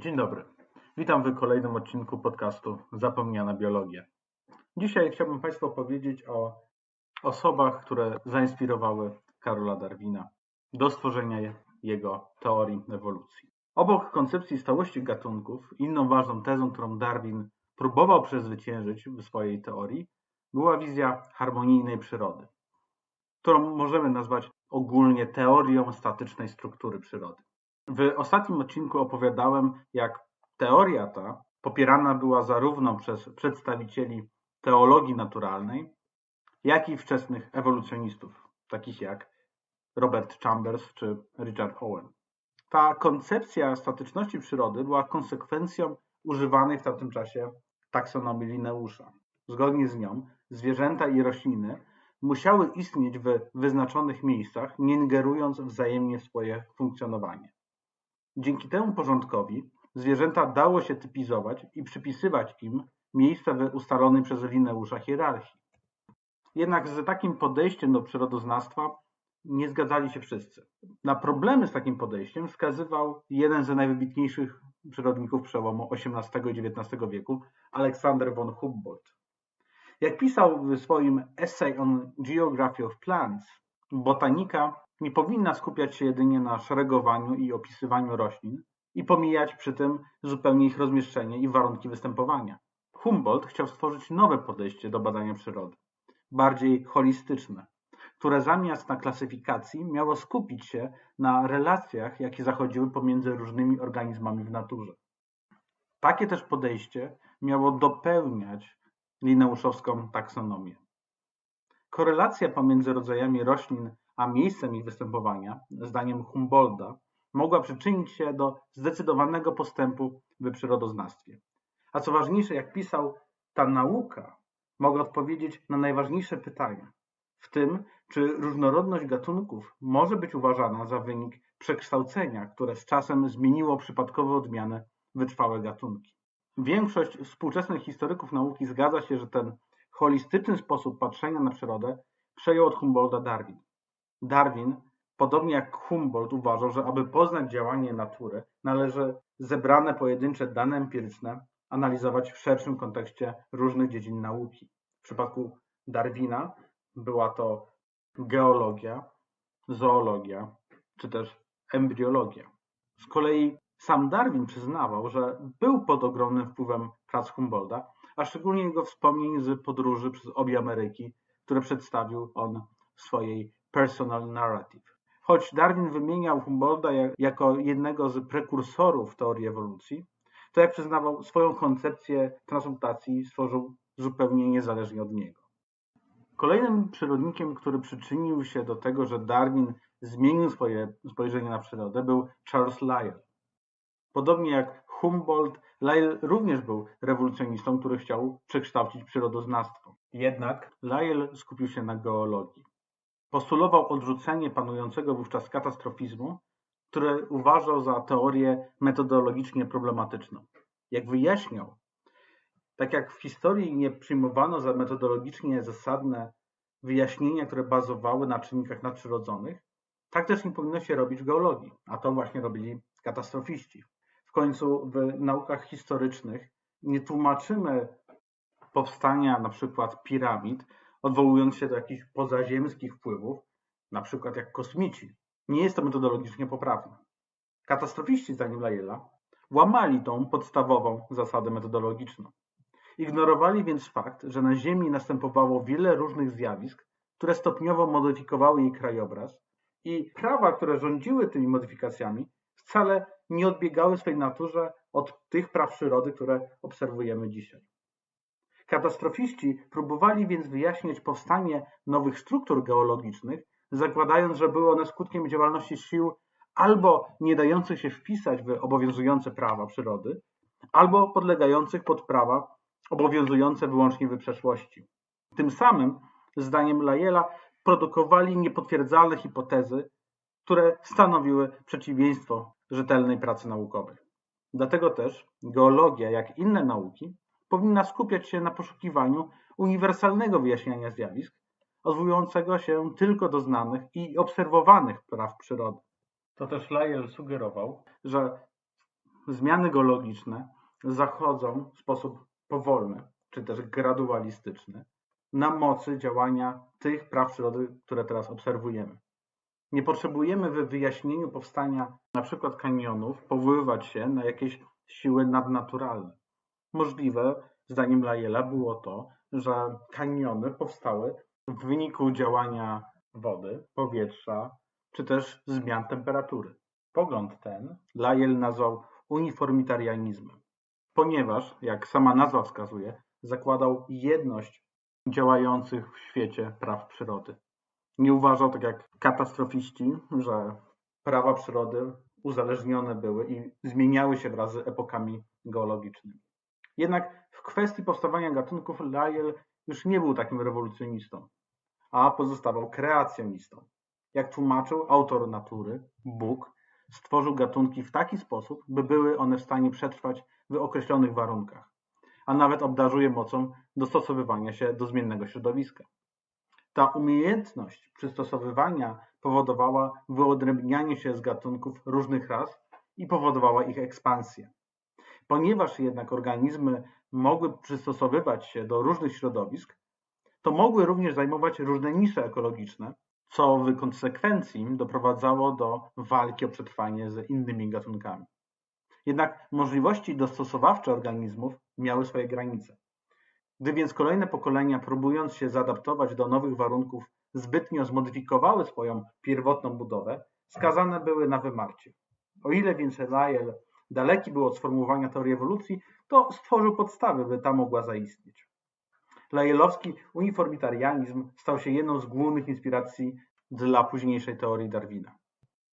Dzień dobry. Witam w kolejnym odcinku podcastu Zapomniana Biologia. Dzisiaj chciałbym Państwu opowiedzieć o osobach, które zainspirowały Karola Darwina do stworzenia jego teorii ewolucji. Obok koncepcji stałości gatunków, inną ważną tezą, którą Darwin próbował przezwyciężyć w swojej teorii, była wizja harmonijnej przyrody, którą możemy nazwać ogólnie teorią statycznej struktury przyrody. W ostatnim odcinku opowiadałem, jak teoria ta popierana była zarówno przez przedstawicieli teologii naturalnej, jak i wczesnych ewolucjonistów, takich jak Robert Chambers czy Richard Owen. Ta koncepcja statyczności przyrody była konsekwencją używanej w tamtym czasie taksonomii Linneusza. Zgodnie z nią zwierzęta i rośliny musiały istnieć w wyznaczonych miejscach, nie ingerując wzajemnie w swoje funkcjonowanie. Dzięki temu porządkowi zwierzęta dało się typizować i przypisywać im miejsce w ustalonej przez Linneusza hierarchii. Jednak z takim podejściem do przyrodoznawstwa nie zgadzali się wszyscy. Na problemy z takim podejściem wskazywał jeden z najwybitniejszych przyrodników przełomu XVIII i XIX wieku, Alexander von Humboldt. Jak pisał w swoim Essay on Geography of Plants, botanika nie powinna skupiać się jedynie na szeregowaniu i opisywaniu roślin i pomijać przy tym zupełnie ich rozmieszczenie i warunki występowania. Humboldt chciał stworzyć nowe podejście do badania przyrody, bardziej holistyczne, które zamiast na klasyfikacji miało skupić się na relacjach, jakie zachodziły pomiędzy różnymi organizmami w naturze. Takie też podejście miało dopełniać lineuszowską taksonomię. Korelacja pomiędzy rodzajami roślin a miejscem ich występowania, zdaniem Humboldta, mogła przyczynić się do zdecydowanego postępu w przyrodoznawstwie. A co ważniejsze, jak pisał, ta nauka mogła odpowiedzieć na najważniejsze pytania, w tym, czy różnorodność gatunków może być uważana za wynik przekształcenia, które z czasem zmieniło przypadkowe odmiany wytrwałe gatunki. Większość współczesnych historyków nauki zgadza się, że ten holistyczny sposób patrzenia na przyrodę przejął od Humboldta Darwin. Darwin, podobnie jak Humboldt, uważał, że aby poznać działanie natury, należy zebrane pojedyncze dane empiryczne analizować w szerszym kontekście różnych dziedzin nauki. W przypadku Darwina była to geologia, zoologia czy też embriologia. Z kolei sam Darwin przyznawał, że był pod ogromnym wpływem prac Humboldta, a szczególnie jego wspomnień z podróży przez obie Ameryki, które przedstawił on w swojej Personal Narrative. Choć Darwin wymieniał Humboldta jako jednego z prekursorów teorii ewolucji, to jak przyznawał, swoją koncepcję transmutacji stworzył zupełnie niezależnie od niego. Kolejnym przyrodnikiem, który przyczynił się do tego, że Darwin zmienił swoje spojrzenie na przyrodę, był Charles Lyell. Podobnie jak Humboldt, Lyell również był rewolucjonistą, który chciał przekształcić przyrodoznawstwo. Jednak Lyell skupił się na geologii. Postulował odrzucenie panującego wówczas katastrofizmu, które uważał za teorię metodologicznie problematyczną. Jak wyjaśniał, tak jak w historii nie przyjmowano za metodologicznie zasadne wyjaśnienia, które bazowały na czynnikach nadprzyrodzonych, tak też nie powinno się robić w geologii, a to właśnie robili katastrofiści. W końcu w naukach historycznych nie tłumaczymy powstania na przykład piramid, odwołując się do jakichś pozaziemskich wpływów, na przykład jak kosmici. Nie jest to metodologicznie poprawne. Katastrofiści, zdaniem Lajela, łamali tą podstawową zasadę metodologiczną. Ignorowali więc fakt, że na Ziemi następowało wiele różnych zjawisk, które stopniowo modyfikowały jej krajobraz i prawa, które rządziły tymi modyfikacjami, wcale nie odbiegały w swej naturze od tych praw przyrody, które obserwujemy dzisiaj. Katastrofiści próbowali więc wyjaśnić powstanie nowych struktur geologicznych, zakładając, że były one skutkiem działalności sił albo nie dających się wpisać w obowiązujące prawa przyrody, albo podlegających pod prawa obowiązujące wyłącznie w przeszłości. Tym samym, zdaniem Lajela, produkowali niepotwierdzalne hipotezy, które stanowiły przeciwieństwo rzetelnej pracy naukowej. Dlatego też geologia, jak inne nauki, powinna skupiać się na poszukiwaniu uniwersalnego wyjaśniania zjawisk, odwołującego się tylko do znanych i obserwowanych praw przyrody. To też Lyell sugerował, że zmiany geologiczne zachodzą w sposób powolny, czy też gradualistyczny, na mocy działania tych praw przyrody, które teraz obserwujemy. Nie potrzebujemy w wyjaśnieniu powstania np. kanionów powoływać się na jakieś siły nadnaturalne. Możliwe, zdaniem Lajela, było to, że kaniony powstały w wyniku działania wody, powietrza, czy też zmian temperatury. Pogląd ten Lajel nazwał uniformitarianizmem, ponieważ, jak sama nazwa wskazuje, zakładał jedność działających w świecie praw przyrody. Nie uważał, tak jak katastrofiści, że prawa przyrody uzależnione były i zmieniały się wraz z epokami geologicznymi. Jednak w kwestii powstawania gatunków Lyell już nie był takim rewolucjonistą, a pozostawał kreacjonistą. Jak tłumaczył autor natury, Bóg, stworzył gatunki w taki sposób, by były one w stanie przetrwać w określonych warunkach, a nawet obdarzył je mocą dostosowywania się do zmiennego środowiska. Ta umiejętność przystosowywania powodowała wyodrębnianie się z gatunków różnych ras i powodowała ich ekspansję. Ponieważ jednak organizmy mogły przystosowywać się do różnych środowisk, to mogły również zajmować różne nisze ekologiczne, co w konsekwencji doprowadzało do walki o przetrwanie z innymi gatunkami. Jednak możliwości dostosowawcze organizmów miały swoje granice. Gdy więc kolejne pokolenia, próbując się zaadaptować do nowych warunków, zbytnio zmodyfikowały swoją pierwotną budowę, skazane były na wymarcie. O ile więc Lyell daleki był od sformułowania teorii ewolucji, to stworzył podstawy, by ta mogła zaistnieć. Lyellowski uniformitarianizm stał się jedną z głównych inspiracji dla późniejszej teorii Darwina,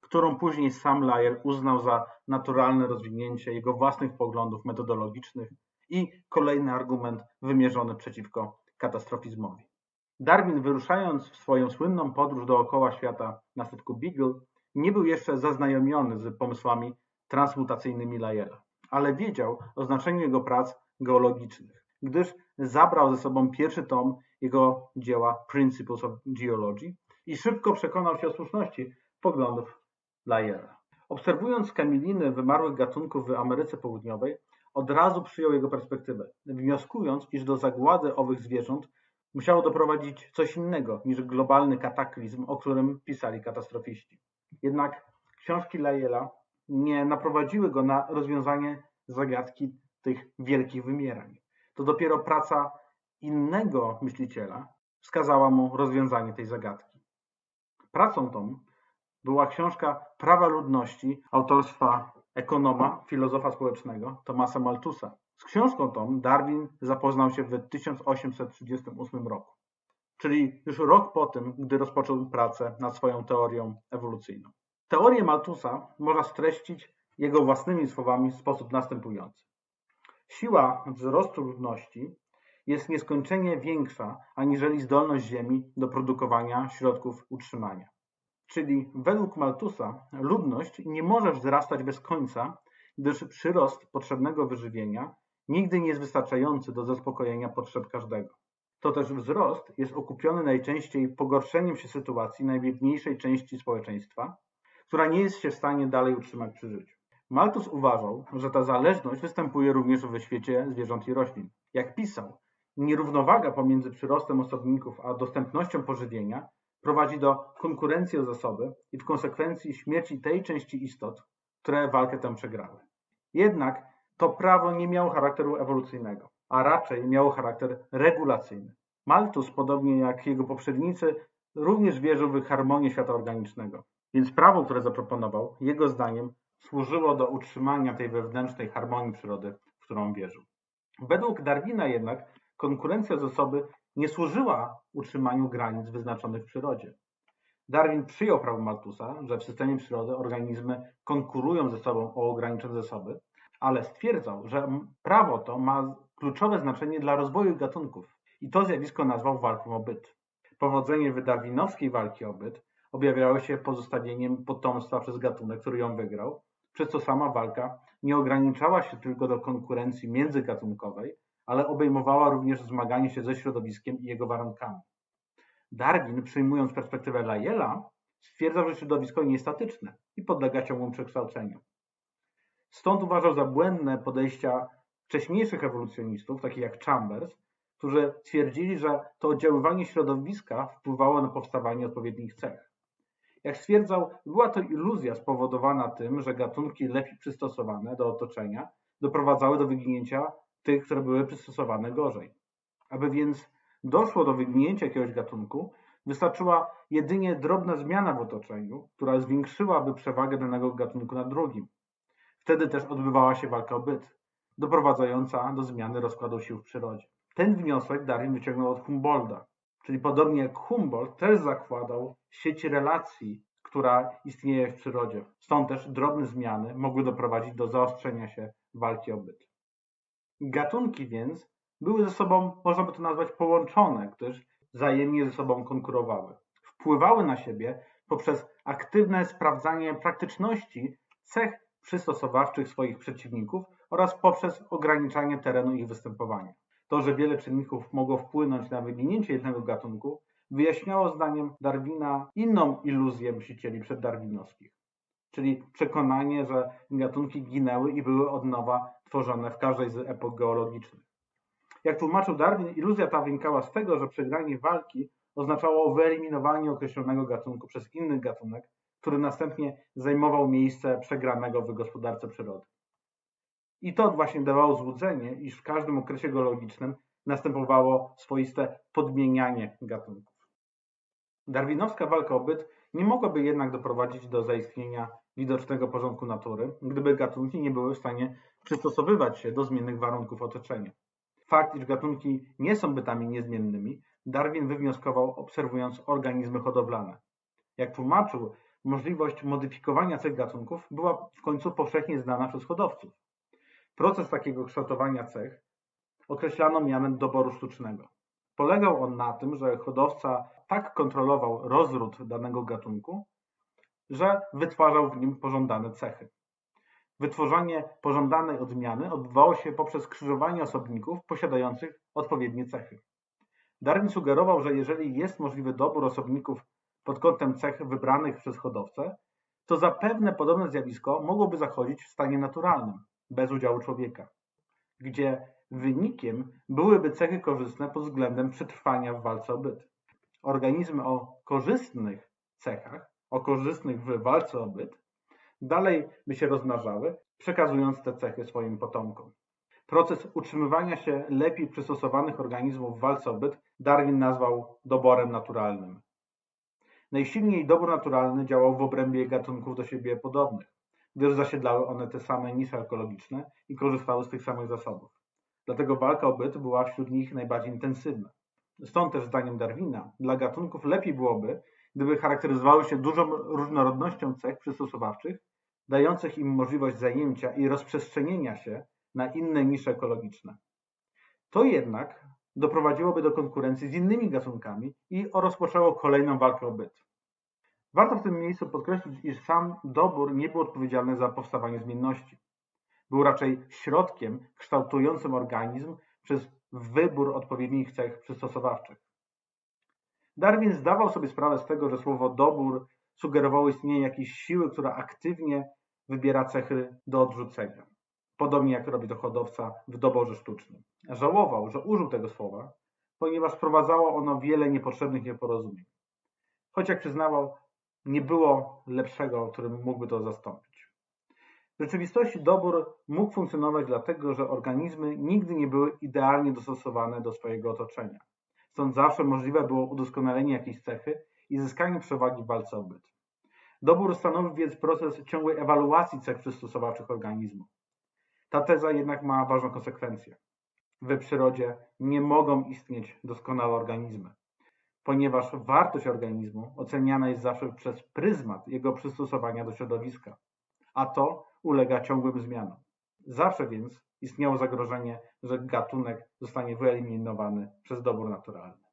którą później sam Lyell uznał za naturalne rozwinięcie jego własnych poglądów metodologicznych i kolejny argument wymierzony przeciwko katastrofizmowi. Darwin, wyruszając w swoją słynną podróż dookoła świata na statku Beagle, nie był jeszcze zaznajomiony z pomysłami transmutacyjnymi Lyella, ale wiedział o znaczeniu jego prac geologicznych, gdyż zabrał ze sobą pierwszy tom jego dzieła Principles of Geology i szybko przekonał się o słuszności poglądów Lyella. Obserwując kamiliny wymarłych gatunków w Ameryce Południowej, od razu przyjął jego perspektywę, wnioskując, iż do zagłady owych zwierząt musiało doprowadzić coś innego niż globalny kataklizm, o którym pisali katastrofiści. Jednak książki Lyella nie naprowadziły go na rozwiązanie zagadki tych wielkich wymierań. To dopiero praca innego myśliciela wskazała mu rozwiązanie tej zagadki. Pracą tą była książka Prawa ludności autorstwa ekonoma, filozofa społecznego Tomasa Malthusa. Z książką tą Darwin zapoznał się w 1838 roku, czyli już rok po tym, gdy rozpoczął pracę nad swoją teorią ewolucyjną. Teorię Malthusa można streścić jego własnymi słowami w sposób następujący. Siła wzrostu ludności jest nieskończenie większa aniżeli zdolność Ziemi do produkowania środków utrzymania. Czyli według Malthusa ludność nie może wzrastać bez końca, gdyż przyrost potrzebnego wyżywienia nigdy nie jest wystarczający do zaspokojenia potrzeb każdego. To też wzrost jest okupiony najczęściej pogorszeniem się sytuacji najbiedniejszej części społeczeństwa, która nie jest się w stanie dalej utrzymać przy życiu. Malthus uważał, że ta zależność występuje również w świecie zwierząt i roślin. Jak pisał, nierównowaga pomiędzy przyrostem osobników a dostępnością pożywienia prowadzi do konkurencji o zasoby i w konsekwencji śmierci tej części istot, które walkę tę przegrały. Jednak to prawo nie miało charakteru ewolucyjnego, a raczej miało charakter regulacyjny. Malthus, podobnie jak jego poprzednicy, również wierzył w harmonię świata organicznego. Więc prawo, które zaproponował, jego zdaniem, służyło do utrzymania tej wewnętrznej harmonii przyrody, w którą wierzył. Według Darwina jednak konkurencja zasoby nie służyła utrzymaniu granic wyznaczonych w przyrodzie. Darwin przyjął prawo Malthusa, że w systemie przyrody organizmy konkurują ze sobą o ograniczone zasoby, ale stwierdzał, że prawo to ma kluczowe znaczenie dla rozwoju gatunków i to zjawisko nazwał walką o byt. Powodzenie wydarwinowskiej walki o byt objawiało się pozostawieniem potomstwa przez gatunek, który ją wygrał, przez co sama walka nie ograniczała się tylko do konkurencji międzygatunkowej, ale obejmowała również zmaganie się ze środowiskiem i jego warunkami. Darwin, przyjmując perspektywę Lyella, stwierdzał, że środowisko nie jest statyczne i podlega ciągłym przekształceniom. Stąd uważał za błędne podejścia wcześniejszych ewolucjonistów, takich jak Chambers, którzy twierdzili, że to oddziaływanie środowiska wpływało na powstawanie odpowiednich cech. Jak stwierdzał, była to iluzja spowodowana tym, że gatunki lepiej przystosowane do otoczenia doprowadzały do wyginięcia tych, które były przystosowane gorzej. Aby więc doszło do wyginięcia jakiegoś gatunku, wystarczyła jedynie drobna zmiana w otoczeniu, która zwiększyłaby przewagę danego gatunku nad drugim. Wtedy też odbywała się walka o byt, doprowadzająca do zmiany rozkładu sił w przyrodzie. Ten wniosek Darwin wyciągnął od Humboldta, czyli podobnie jak Humboldt też zakładał sieć relacji, która istnieje w przyrodzie. Stąd też drobne zmiany mogły doprowadzić do zaostrzenia się walki o byt. Gatunki więc były ze sobą, można by to nazwać, połączone, gdyż wzajemnie ze sobą konkurowały. Wpływały na siebie poprzez aktywne sprawdzanie praktyczności cech przystosowawczych swoich przeciwników oraz poprzez ograniczanie terenu ich występowania. To, że wiele czynników mogło wpłynąć na wyginięcie jednego gatunku, wyjaśniało zdaniem Darwina inną iluzję myślicieli przeddarwinowskich, czyli przekonanie, że gatunki ginęły i były od nowa tworzone w każdej z epok geologicznych. Jak tłumaczył Darwin, iluzja ta wynikała z tego, że przegranie walki oznaczało wyeliminowanie określonego gatunku przez inny gatunek, który następnie zajmował miejsce przegranego w gospodarce przyrody. I to właśnie dawało złudzenie, iż w każdym okresie geologicznym następowało swoiste podmienianie gatunków. Darwinowska walka o byt nie mogłaby jednak doprowadzić do zaistnienia widocznego porządku natury, gdyby gatunki nie były w stanie przystosowywać się do zmiennych warunków otoczenia. Fakt, iż gatunki nie są bytami niezmiennymi, Darwin wywnioskował obserwując organizmy hodowlane. Jak tłumaczył, możliwość modyfikowania cech gatunków była w końcu powszechnie znana przez hodowców. Proces takiego kształtowania cech określano mianem doboru sztucznego. Polegał on na tym, że hodowca tak kontrolował rozród danego gatunku, że wytwarzał w nim pożądane cechy. Wytworzenie pożądanej odmiany odbywało się poprzez krzyżowanie osobników posiadających odpowiednie cechy. Darwin sugerował, że jeżeli jest możliwy dobór osobników pod kątem cech wybranych przez hodowcę, to zapewne podobne zjawisko mogłoby zachodzić w stanie naturalnym, bez udziału człowieka, gdzie wynikiem byłyby cechy korzystne pod względem przetrwania w walce o byt. Organizmy o korzystnych cechach, o korzystnych w walce o byt, dalej by się rozmnażały, przekazując te cechy swoim potomkom. Proces utrzymywania się lepiej przystosowanych organizmów w walce o byt Darwin nazwał doborem naturalnym. Najsilniej dobór naturalny działał w obrębie gatunków do siebie podobnych, gdyż zasiedlały one te same nisze ekologiczne i korzystały z tych samych zasobów. Dlatego walka o byt była wśród nich najbardziej intensywna. Stąd też zdaniem Darwina dla gatunków lepiej byłoby, gdyby charakteryzowały się dużą różnorodnością cech przystosowawczych, dających im możliwość zajęcia i rozprzestrzenienia się na inne nisze ekologiczne. To jednak doprowadziłoby do konkurencji z innymi gatunkami i rozpoczęło kolejną walkę o byt. Warto w tym miejscu podkreślić, iż sam dobór nie był odpowiedzialny za powstawanie zmienności. Był raczej środkiem kształtującym organizm przez wybór odpowiednich cech przystosowawczych. Darwin zdawał sobie sprawę z tego, że słowo dobór sugerowało istnienie jakiejś siły, która aktywnie wybiera cechy do odrzucenia. Podobnie jak robi to hodowca w doborze sztucznym. Żałował, że użył tego słowa, ponieważ wprowadzało ono wiele niepotrzebnych nieporozumień. Choć jak przyznawał, nie było lepszego, którym mógłby to zastąpić. W rzeczywistości dobór mógł funkcjonować dlatego, że organizmy nigdy nie były idealnie dostosowane do swojego otoczenia. Stąd zawsze możliwe było udoskonalenie jakiejś cechy i zyskanie przewagi w walce o byt. Dobór stanowi więc proces ciągłej ewaluacji cech przystosowawczych organizmu. Ta teza jednak ma ważną konsekwencję. W przyrodzie nie mogą istnieć doskonałe organizmy, ponieważ wartość organizmu oceniana jest zawsze przez pryzmat jego przystosowania do środowiska, a to ulega ciągłym zmianom. Zawsze więc istniało zagrożenie, że gatunek zostanie wyeliminowany przez dobór naturalny.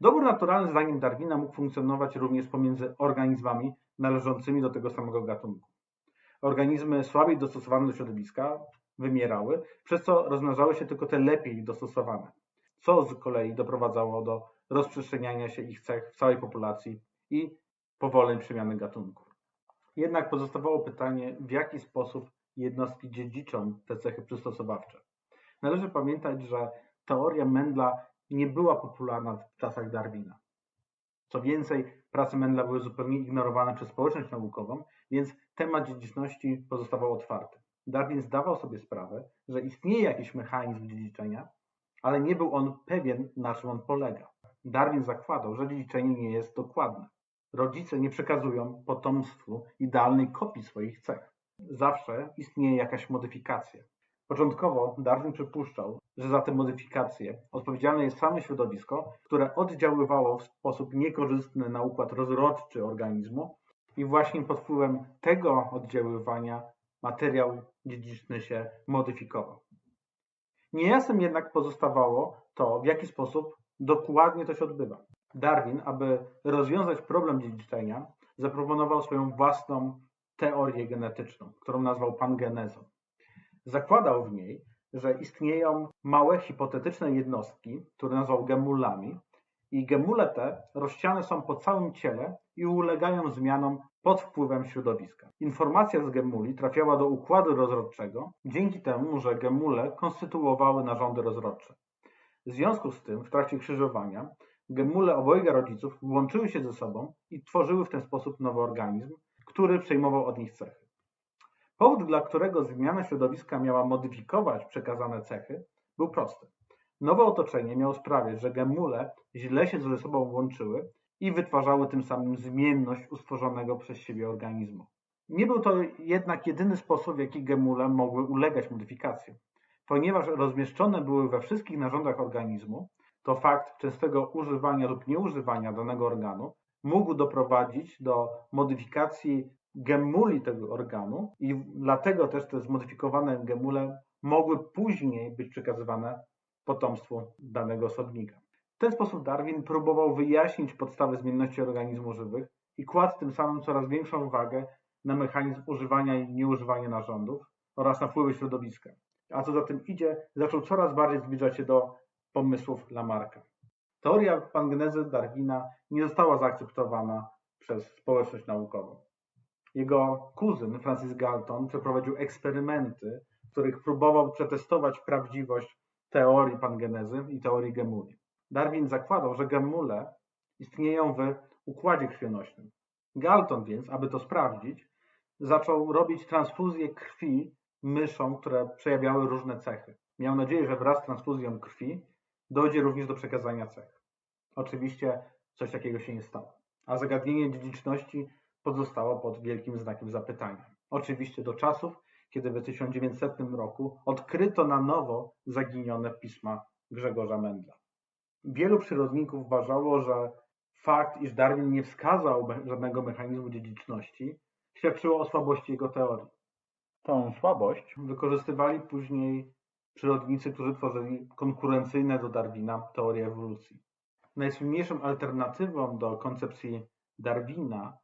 Dobór naturalny, zdaniem Darwina, mógł funkcjonować również pomiędzy organizmami należącymi do tego samego gatunku. Organizmy słabiej dostosowane do środowiska wymierały, przez co rozmnażały się tylko te lepiej dostosowane, co z kolei doprowadzało do rozprzestrzeniania się ich cech w całej populacji i powolnej przemiany gatunków. Jednak pozostawało pytanie, w jaki sposób jednostki dziedziczą te cechy przystosowawcze. Należy pamiętać, że teoria Mendla nie była popularna w czasach Darwina. Co więcej, prace Mendla były zupełnie ignorowane przez społeczność naukową, więc temat dziedziczności pozostawał otwarty. Darwin zdawał sobie sprawę, że istnieje jakiś mechanizm dziedziczenia, ale nie był on pewien, na czym on polega. Darwin zakładał, że dziedziczenie nie jest dokładne. Rodzice nie przekazują potomstwu idealnej kopii swoich cech. Zawsze istnieje jakaś modyfikacja. Początkowo Darwin przypuszczał, że za te modyfikacje odpowiedzialne jest same środowisko, które oddziaływało w sposób niekorzystny na układ rozrodczy organizmu i właśnie pod wpływem tego oddziaływania materiał dziedziczny się modyfikował. Niejasnym jednak pozostawało to, w jaki sposób dokładnie to się odbywa. Darwin, aby rozwiązać problem dziedziczenia, zaproponował swoją własną teorię genetyczną, którą nazwał pangenezą. Zakładał w niej, że istnieją małe hipotetyczne jednostki, które nazwał gemulami, i gemule te rozsiane są po całym ciele i ulegają zmianom pod wpływem środowiska. Informacja z gemuli trafiała do układu rozrodczego dzięki temu, że gemule konstytuowały narządy rozrodcze. W związku z tym w trakcie krzyżowania gemule obojga rodziców łączyły się ze sobą i tworzyły w ten sposób nowy organizm, który przejmował od nich cechy. Powód, dla którego zmiana środowiska miała modyfikować przekazane cechy, był prosty. Nowe otoczenie miało sprawiać, że gemule źle się ze sobą łączyły i wytwarzały tym samym zmienność utworzonego przez siebie organizmu. Nie był to jednak jedyny sposób, w jaki gemule mogły ulegać modyfikacjom. Ponieważ rozmieszczone były we wszystkich narządach organizmu, to fakt częstego używania lub nieużywania danego organu mógł doprowadzić do modyfikacji gemuli tego organu i dlatego też te zmodyfikowane gemule mogły później być przekazywane potomstwu danego osobnika. W ten sposób Darwin próbował wyjaśnić podstawy zmienności organizmów żywych i kładł tym samym coraz większą wagę na mechanizm używania i nieużywania narządów oraz na wpływy środowiska. A co za tym idzie, zaczął coraz bardziej zbliżać się do pomysłów Lamarcka. Teoria pangenezy Darwina nie została zaakceptowana przez społeczność naukową. Jego kuzyn Francis Galton przeprowadził eksperymenty, w których próbował przetestować prawdziwość teorii pangenezy i teorii gemuli. Darwin zakładał, że gemule istnieją w układzie krwionośnym. Galton więc, aby to sprawdzić, zaczął robić transfuzję krwi myszom, które przejawiały różne cechy. Miał nadzieję, że wraz z transfuzją krwi dojdzie również do przekazania cech. Oczywiście coś takiego się nie stało, a zagadnienie dziedziczności pozostało pod wielkim znakiem zapytania. Oczywiście do czasów, kiedy w 1900 roku odkryto na nowo zaginione pisma Grzegorza Mendla. Wielu przyrodników uważało, że fakt, iż Darwin nie wskazał żadnego mechanizmu dziedziczności, świadczyło o słabości jego teorii. Tą słabość wykorzystywali później przyrodnicy, którzy tworzyli konkurencyjne do Darwina teorie ewolucji. Najsłynniejszą alternatywą do koncepcji Darwina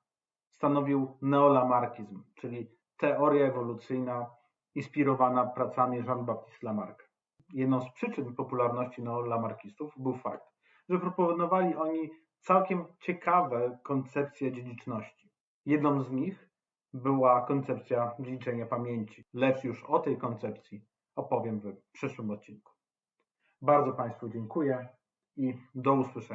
stanowił neolamarkizm, czyli teoria ewolucyjna inspirowana pracami Jean-Baptiste Lamarck. Jedną z przyczyn popularności neolamarkistów był fakt, że proponowali oni całkiem ciekawe koncepcje dziedziczności. Jedną z nich była koncepcja dziedziczenia pamięci, lecz już o tej koncepcji opowiem w przyszłym odcinku. Bardzo Państwu dziękuję i do usłyszenia.